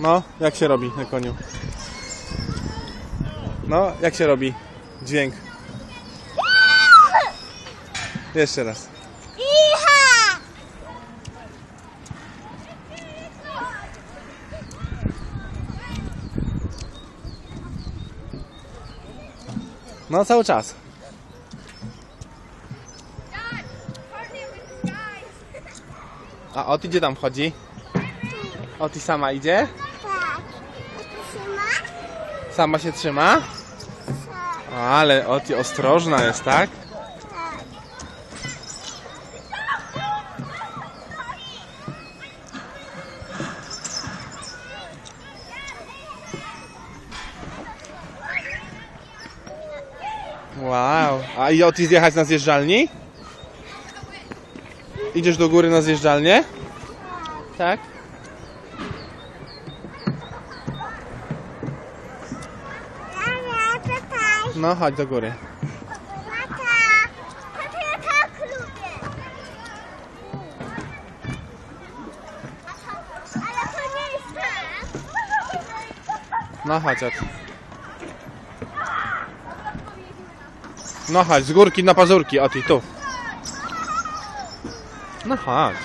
No, jak się robi na koniu? No, jak się robi dźwięk? Jeszcze raz. No, cały czas. A Oti gdzie tam wchodzi? Oti sama idzie? Sama się trzyma? Ale Oti ostrożna jest, tak? Tak. Wow. A i Oti zjechać na zjeżdżalni? Idziesz do góry na zjeżdżalnię? Tak. No, chodź do góry. Tata. Tata, ja tak lubię. Ale to nie jest tak. No chodź, Oti. No chodź, z górki na pazurki, Oti, tu. No chodź.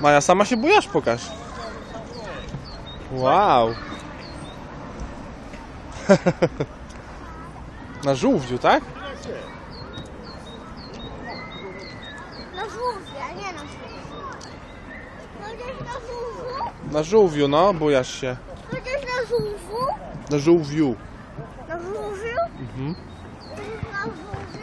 Maja, sama się bujasz, pokaż. Wow. Na żółwdziu, tak? Na żółwie, a nie na żółwiu. Chociaż na żółwiu? Na żółwiu, no, bujasz się. Chociaż na żółwiu? Na żółwiu. Na żółwiu? Mhm. Na żółwiu?